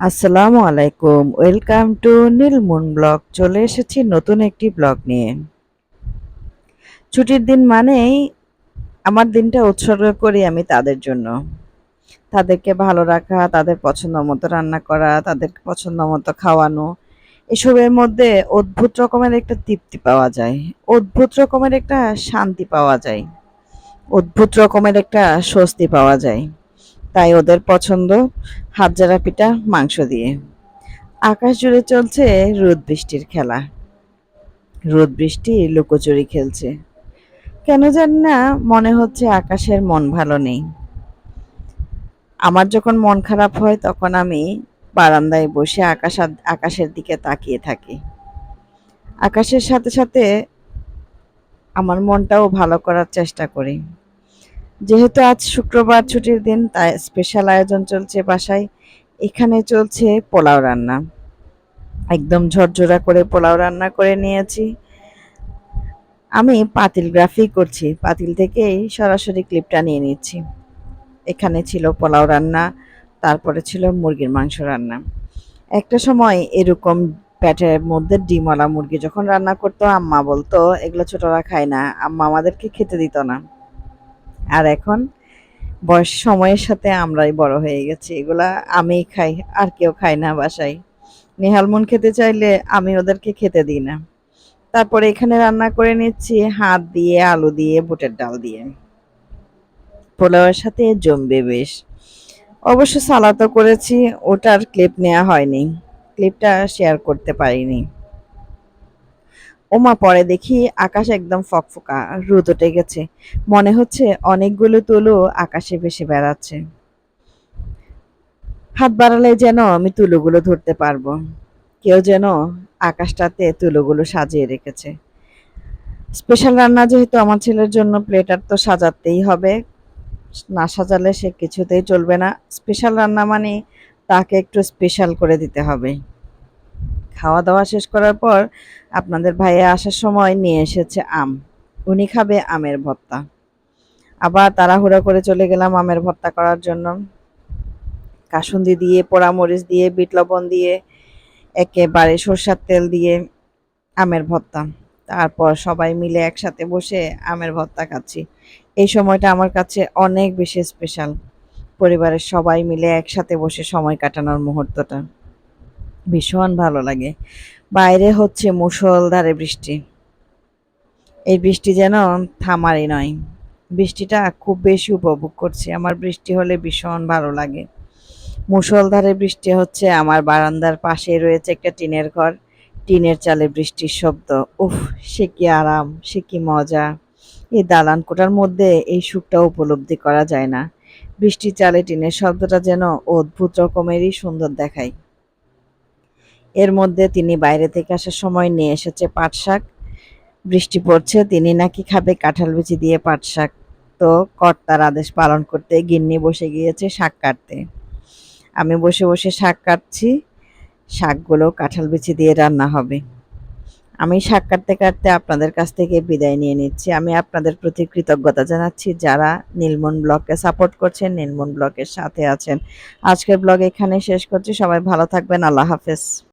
আসসালামু আলাইকুম। Welcome to Nilmoon blog. চলে এসেছি নতুন একটি ব্লগ নিয়ে। ছুটির দিন মানেই আমার দিনটা উৎসর্গ করি আমি তাদের জন্য। তাদেরকে ভালো রাখা, তাদের পছন্দ মতো রান্না করা, তাদের পছন্দ মতো খাওয়ানো। এসবের মধ্যে অদ্ভুত রকমের একটা তৃপ্তি পাওয়া যায়। অদ্ভুত রকমের একটা শান্তি পাওয়া যায়। অদ্ভুত রকমের একটা স্বস্তি পাওয়া যায়। তাই ওদের পছন্দ হাতজারা পিঠা, মাংস দিয়ে। আকাশ জুড়ে চলছে রোদ বৃষ্টির খেলা। রোদ বৃষ্টি লুকোচুরি খেলছে। কেন জানি না, মনে হচ্ছে আকাশের মন ভালো নেই। আমার যখন মন খারাপ হয়, তখন আমি বারান্দায় বসে আকাশ আকাশের দিকে তাকিয়ে থাকি। আকাশের সাথে সাথে আমার মনটাও ভালো করার চেষ্টা করি। যেহেতু আজ শুক্রবার ছুটির দিন, তাই স্পেশাল আয়োজন চলছে বাসায়। এখানে চলছে পোলাও রান্না। একদম ঝরঝরা করে পোলাও রান্না করে নিয়েছি। আমি পাতিল গ্রাফি করছি। পাতিল থেকেই সরাসরি ক্লিপটা নিয়ে নিচ্ছি। এখানে ছিল পোলাও রান্না, তারপরে ছিল মুরগির মাংস রান্না। একটা সময় এরকম প্যাটের মধ্যে ডিমওয়ালা মুরগি যখন রান্না করতো, আম্মা বলতো, এগুলো ছোটরা খায় না। আম্মা আমাদেরকে খেতে দিত না। আর এখন বয়স সময়ের সাথে আমরাই বড় হয়ে গেছি। এগুলা আমিই খাই, আর কেউ খায় না বাসায়। নেহালমুন খেতে চাইলে আমি ওদেরকে খেতে দিই না। তারপরে এখানে রান্না করে নিচ্ছি হাত দিয়ে, আলু দিয়ে, বুটের ডাল দিয়ে। পোলাওয়ের সাথে জমবে বেশ। অবশ্য সালাদও করেছি, ওটার ক্লিপ নেওয়া হয়নি। ক্লিপটা শেয়ার করতে পারিনি। ওমা, পরে দেখি আকাশ একদম ফকফকা, রোদ উঠে গেছে। মনে হচ্ছে অনেকগুলো তুলো আকাশে ভেসে বেড়াচ্ছে। হাত বাড়ালে যেন আমি তুলোগুলো ধরতে পারব। কেউ যেন আকাশটাতে তুলোগুলো সাজিয়ে রেখেছে। স্পেশাল রান্না যেহেতু আমার ছেলের জন্য, প্লেটার তো সাজাতেই হবে। না সাজালে সে কিছুতেই চলবে না। স্পেশাল রান্না মানে তাকে একটু স্পেশাল করে দিতে হবে। খাওয়া দাওয়া শেষ করার পর আপনাদের ভাইয়া আসার সময় নিয়ে এসেছে আম। উনি খাবে আমের ভর্তা। আবার তাড়াহুড়া করে চলে গেলাম আমের ভর্তা করার জন্য। কাসুন্দি দিয়ে, পোড়ামরিচ দিয়ে, বিট লবণ দিয়ে, একেবারে সরষার তেল দিয়ে আমের ভর্তা। তারপর সবাই মিলে একসাথে বসে আমের ভর্তা খাচ্ছি। এই সময়টা আমার কাছে অনেক বেশি স্পেশাল পরিবারের সবাই মিলে একসাথে বসে সময় কাটানোর মুহূর্তটা। ভীষণ ভালো লাগে। বাইরে হচ্ছে মুষলধারে বৃষ্টি। এই বৃষ্টি যেন থামারই নয়। বৃষ্টিটা খুব বেশি উপভোগ করছি। আমার বৃষ্টি হলে ভীষণ ভালো লাগে। মুষলধারে বৃষ্টি হচ্ছে আমার বারান্দার পাশে রয়েছে একটা টিনের ঘর। টিনের চালে বৃষ্টির শব্দ। উফ, সে কি আরাম, সে কি মজা। এই দালান কোটার মধ্যে এই সুখটা উপলব্ধি করা যায় না। বৃষ্টির চালে টিনের শব্দটা যেন অদ্ভুত রকমেরই সুন্দর দেখায়। এর মধ্যে তিনি বাইরে থেকে আসার সময় নিয়ে এসেছে পাট শাক। বৃষ্টি পড়ছে, তিনি নাকি খাবে কাঁঠাল বিচি দিয়ে পাট শাক। তো কর্তার আদেশ পালন করতে গিন্নি বসে গিয়েছে শাক কাটতে। আমি বসে বসে শাক কাটছি, শাকগুলো কাঁঠাল বিচি দিয়ে রান্না হবে। আমি শাক কাটতে কাটতে আপনাদের কাছ থেকে বিদায় নিয়ে নিচ্ছি। আমি আপনাদের প্রতি কৃতজ্ঞতা জানাচ্ছি। যারা নীলমন ব্লগকে সাপোর্ট করছেন, নীলমন ব্লগের সাথে আছেন। আজকের ব্লগ এখানে শেষ করছি। সবাই ভালো থাকবেন। আল্লাহ হাফেজ।